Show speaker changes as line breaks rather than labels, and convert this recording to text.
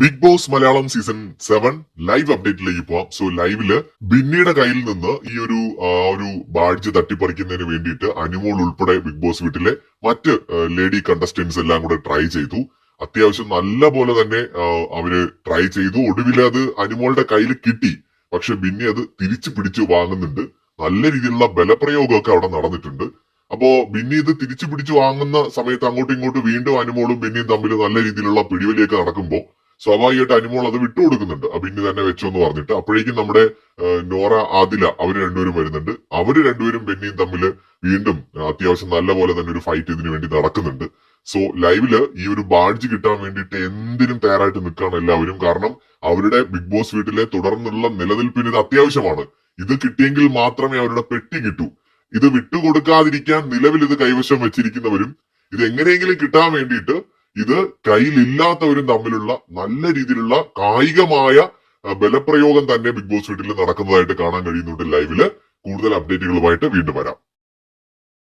Bigg Boss Malayalam season seven live അപ്ഡേറ്റിലേക്ക് പോവാം. So ലൈവിൽ ബിന്നിയുടെ കയ്യിൽ നിന്ന് ഈ ഒരു ഒരു ബാഡ്ജ് തട്ടിപ്പറിക്കുന്നതിന് വേണ്ടിയിട്ട് അനുമോൾ ഉൾപ്പെടെ ബിഗ് ബോസ് വീട്ടിലെ മറ്റ് ലേഡി കണ്ടസ്റ്റന്റ്സ് എല്ലാം കൂടെ ട്രൈ ചെയ്തു. അത്യാവശ്യം നല്ല പോലെ തന്നെ അവർ ട്രൈ ചെയ്തു. ഒടുവിൽ അത് അനുമോളുടെ കയ്യിൽ കിട്ടി. പക്ഷെ ബിന്നി അത് തിരിച്ചു പിടിച്ചു വാങ്ങുന്നുണ്ട്. നല്ല രീതിയിലുള്ള ബലപ്രയോഗമൊക്കെ അവിടെ നടന്നിട്ടുണ്ട്. അപ്പോ ബിന്നി ഇത് തിരിച്ചു പിടിച്ചു വാങ്ങുന്ന സമയത്ത് അങ്ങോട്ടും ഇങ്ങോട്ടും വീണ്ടും അനുമോളും ബിന്നിയും തമ്മിൽ നല്ല രീതിയിലുള്ള പിടിവലിയൊക്കെ നടക്കുമ്പോൾ സ്വാഭാവികമായിട്ട് അനിമോൾ അത് വിട്ടുകൊടുക്കുന്നുണ്ട് ആ ബിന്നി തന്നെ വെച്ചു എന്ന് പറഞ്ഞിട്ട് അപ്പോഴേക്കും നമ്മുടെ നോറ ആദില അവർ രണ്ടുപേരും വരുന്നുണ്ട്. അവർ രണ്ടുപേരും ബെന്നിയും തമ്മിൽ വീണ്ടും അത്യാവശ്യം നല്ല പോലെ തന്നെ ഒരു ഫൈറ്റ് ഇതിനു വേണ്ടി നടക്കുന്നുണ്ട്. സോ ലൈവിൽ ഈ ഒരു ബാഡ്ജ് കിട്ടാൻ വേണ്ടിയിട്ട് എന്തിനും തയ്യാറായിട്ട് നിൽക്കുകയാണ് എല്ലാവരും. കാരണം അവരുടെ ബിഗ് ബോസ് വീട്ടിലെ തുടർന്നുള്ള നിലനിൽപ്പിന് ഇത് അത്യാവശ്യമാണ്. ഇത് കിട്ടിയെങ്കിൽ മാത്രമേ അവരുടെ പെട്ടി കിട്ടൂ. ഇത് വിട്ടുകൊടുക്കാതിരിക്കാൻ നിലവിൽ ഇത് കൈവശം വെച്ചിരിക്കുന്നവരും ഇത് എങ്ങനെയെങ്കിലും കിട്ടാൻ വേണ്ടിയിട്ട് ഇത് കയ്യിലില്ലാത്തവരും തമ്മിലുള്ള നല്ല രീതിയിലുള്ള കായികമായ ബലപ്രയോഗം തന്നെ ബിഗ് ബോസ് വീട്ടിൽ നടക്കുന്നതായിട്ട് കാണാൻ കഴിയുന്നുണ്ട് ലൈവിൽ. കൂടുതൽ അപ്ഡേറ്റുകളുമായിട്ട് വീണ്ടും വരാം.